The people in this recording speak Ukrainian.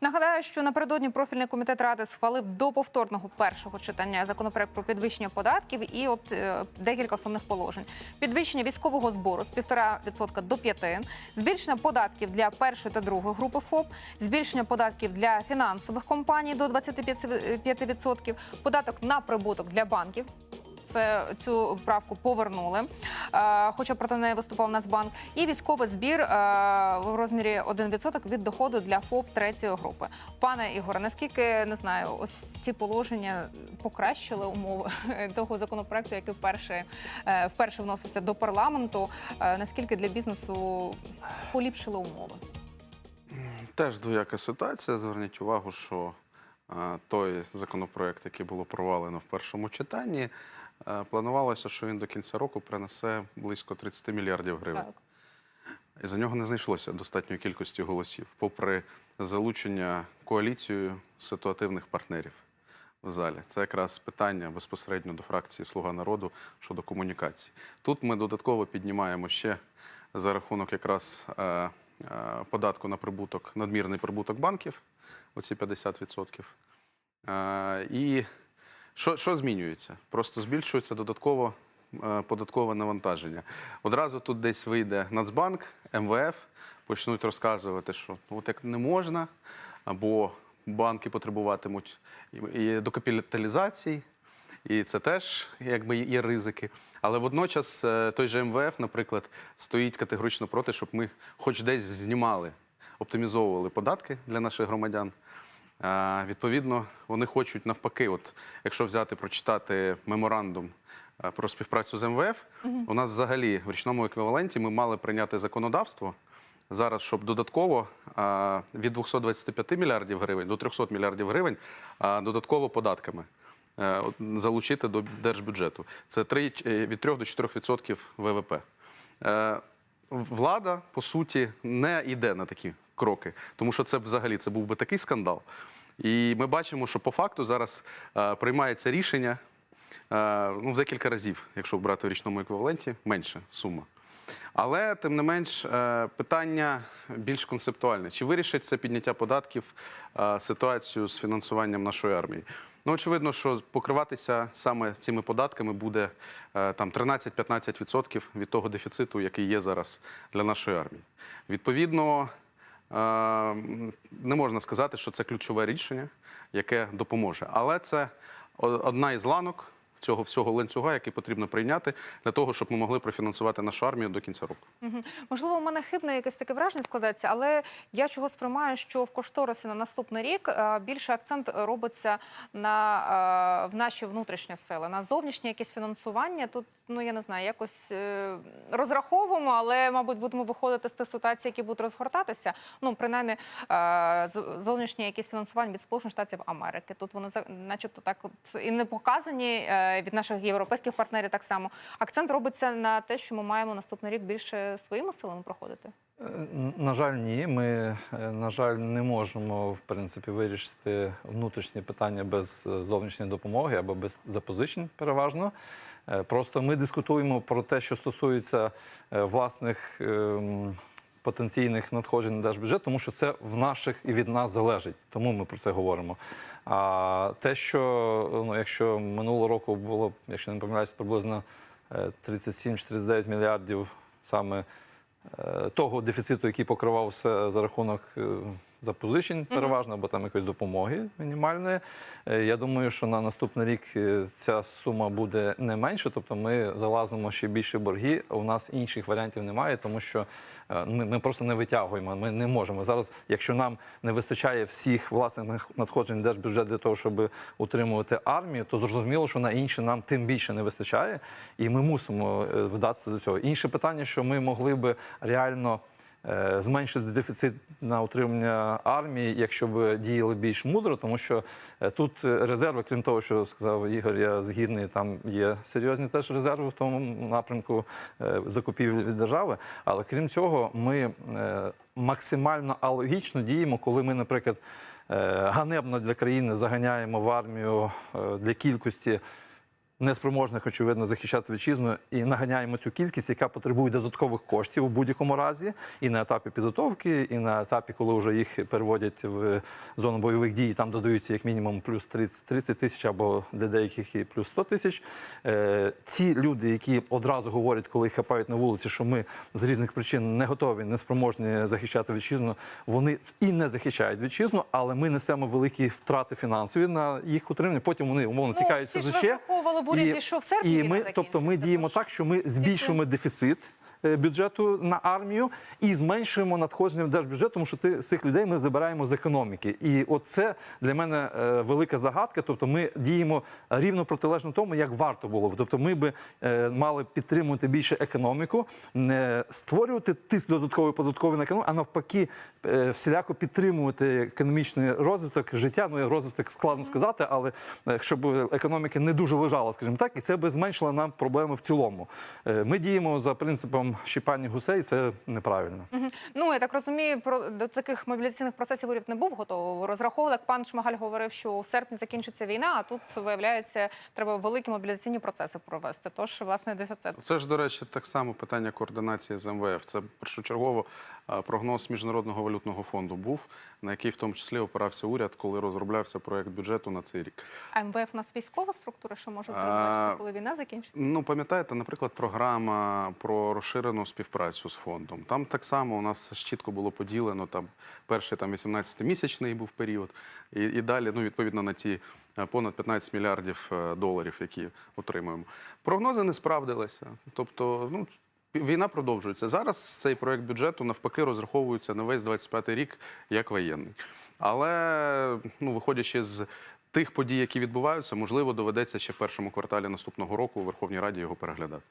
Нагадаю, що напередодні профільний комітет ради схвалив до повторного першого читання законопроект про підвищення податків і от е, декілька основних положень: підвищення військового збору з 1,5% до 5%, збільшення податків для першої та другої групи ФОП, збільшення податків для фінансових компаній до 25%, податок на прибуток для банків. Це цю правку повернули, е, хоча проти неї виступав Нацбанк, і військовий збір е, в розмірі 1% від доходу для ФОП третьої групи. Пане Ігоре, наскільки не знаю, ось ці положення покращили умови того законопроекту, який вперше е, вперше вносився до парламенту. Наскільки для бізнесу поліпшили умови? Теж двояка ситуація. Зверніть увагу, що той законопроект, який було провалено в першому читанні, планувалося, що він до кінця року принесе близько 30 мільярдів гривень. Так. І за нього не знайшлося достатньої кількості голосів, попри залучення коаліцією ситуативних партнерів в залі. Це якраз питання безпосередньо до фракції Слуга народу щодо комунікації. Тут ми додатково піднімаємо ще за рахунок якраз е, е, податку на прибуток, надмірний прибуток банків, оці 50%. Е, і що, що змінюється? Просто збільшується додатково е, податкове навантаження. Одразу тут десь вийде Нацбанк, МВФ, почнуть розказувати, що ну, от як не можна, або банки потребуватимуть і- докапіталізації, і це теж якби є ризики. Але водночас е, той же МВФ, наприклад, стоїть категорично проти, щоб ми хоч десь знімали, оптимізовували податки для наших громадян. Відповідно, вони хочуть навпаки, от якщо взяти прочитати меморандум е, про співпрацю з МВФ, у нас взагалі в річному еквіваленті ми мали прийняти законодавство зараз, щоб додатково від 225 мільярдів гривень до 300 мільярдів гривень додатково податками е, залучити до держбюджету. Це 3, е, від 3 до 4 відсотків ВВП. Влада, по суті, не йде на такі кроки, тому що це взагалі це був би такий скандал. І ми бачимо, що по факту зараз е, приймається рішення е, ну, в декілька разів, якщо брати в річному еквіваленті, менше сума. Але тим не менш, е, питання більш концептуальне: чи вирішить це підняття податків е, ситуацію з фінансуванням нашої армії? Ну, очевидно, що покриватися саме цими податками буде е, там 13-15% від того дефіциту, який є зараз для нашої армії. Відповідно, не можна сказати, що це ключове рішення, яке допоможе. Але це одна із ланок цього всього ланцюга, який потрібно прийняти для того, щоб ми могли профінансувати нашу армію до кінця року. Мгм. Можливо, у мене хибне якесь таке враження складається, але я чого сприймаю, що в кошторисі на наступний рік е, більше акцент робиться на е, в наші внутрішні сили, на зовнішнє якесь фінансування. Тут ну я не знаю, якось е, розраховуємо, але мабуть будемо виходити з тих ситуацій, які будуть розгортатися. Ну принаймні зовнішнє якесь фінансування від Сполучених Штатів Америки. Тут вони начебто так і не показані від наших європейських партнерів. Так само акцент робиться на те, що ми маємо наступний рік більше своїми силами проходити. Е, На жаль, ні. Ми, е, на жаль, не можемо в принципі вирішити внутрішні питання без е, зовнішньої допомоги або без запозичень, переважно. Е, Просто ми дискутуємо про те, що стосується е, власних ем, потенційних надходжень на держбюджет, тому що це в наших і від нас залежить. Тому ми про це говоримо. А те, що ну, якщо минулого року було, якщо не помиляюсь, приблизно е, 37-49 мільярдів саме е, того дефіциту, який покривався за рахунок е, запозичень, переважно, або там якоїсь допомоги мінімальної. Е, Я думаю, що на наступний рік е, ця сума буде не менше, тобто ми залазимо ще більше борги. а У нас інших варіантів немає, тому що е, ми, ми просто не витягуємо. Ми не можемо зараз, якщо нам не вистачає всіх власних надходжень в держбюджет для того, щоб утримувати армію, то зрозуміло, що на інші нам тим більше не вистачає, і ми мусимо вдатися до цього. Інше питання, що ми могли би реально. Е, Зменшити дефіцит на утримання армії, якщо б діяли більш мудро, тому що е, тут резерви, крім того, що сказав Ігор, я згідний, там є серйозні теж резерви в тому напрямку е, закупівель від держави. Але крім цього, ми максимально алогічно діємо, коли ми, наприклад, ганебно для країни заганяємо в армію для кількості неспроможних, очевидно, захищати вітчизну і наганяємо цю кількість, яка потребує додаткових коштів у будь-якому разі, і на етапі підготовки, і на етапі, коли вже їх переводять в зону бойових дій, там додаються як мінімум плюс 30, 30 тисяч або для деяких і плюс 100 тисяч. Е, Ці люди, які одразу говорять, коли їх хапають на вулиці, що ми з різних причин не готові, не спроможні захищати вітчизну, вони і не захищають вітчизну, але ми несемо великі втрати фінансові на їх утримання. Потім вони умовно Ну, тікають всі з ж СЗЧ. і, ішов в серпні і ми, тобто, ми діємо так, що ми збільшуємо дефіцит. Е, Бюджету на армію і зменшуємо надходження в держбюджет, тому що ти, цих людей ми забираємо з економіки. І от це для мене е, велика загадка. Тобто, ми діємо рівно протилежно тому, як варто було б. Тобто, ми би е, мали підтримувати більше економіку, не створювати тиск додатковий податковий на економіку, а навпаки, всіляко підтримувати економічний розвиток життя. Ну розвиток складно сказати, але щоб економіка не дуже лежала, скажімо так, і це би зменшило нам проблеми в цілому. Ми діємо за принципом щіпання гусей, це неправильно. Угу. Ну я так розумію, про до таких мобілізаційних процесів уряд не був готовий. Розраховували, як пан Шмагаль говорив, що в серпні закінчиться війна, а тут виявляється, треба великі мобілізаційні процеси провести. Тож власне дефіцит. Це ж, до речі, так само питання координації з МВФ. Це першочергово прогноз Міжнародного валютного фонду був, на який в тому числі опирався уряд, коли розроблявся проект бюджету на цей рік. А МВФ у нас військова структура, що може передбачити, коли війна закінчиться? Ну, пам'ятаєте, наприклад, програма про розширену співпрацю з фондом. Там так само у нас чітко було поділено. Там перший там 18-місячний був період, і, і далі, ну відповідно на ті е, понад 15 мільярдів е, доларів, які отримуємо. Прогнози не справдилися. Тобто, ну. Війна продовжується. Зараз цей проект бюджету навпаки розраховується на весь 25-й рік як воєнний. Але ну, виходячи з тих подій, які відбуваються, можливо, доведеться ще в першому кварталі наступного року у Верховній Раді його переглядати.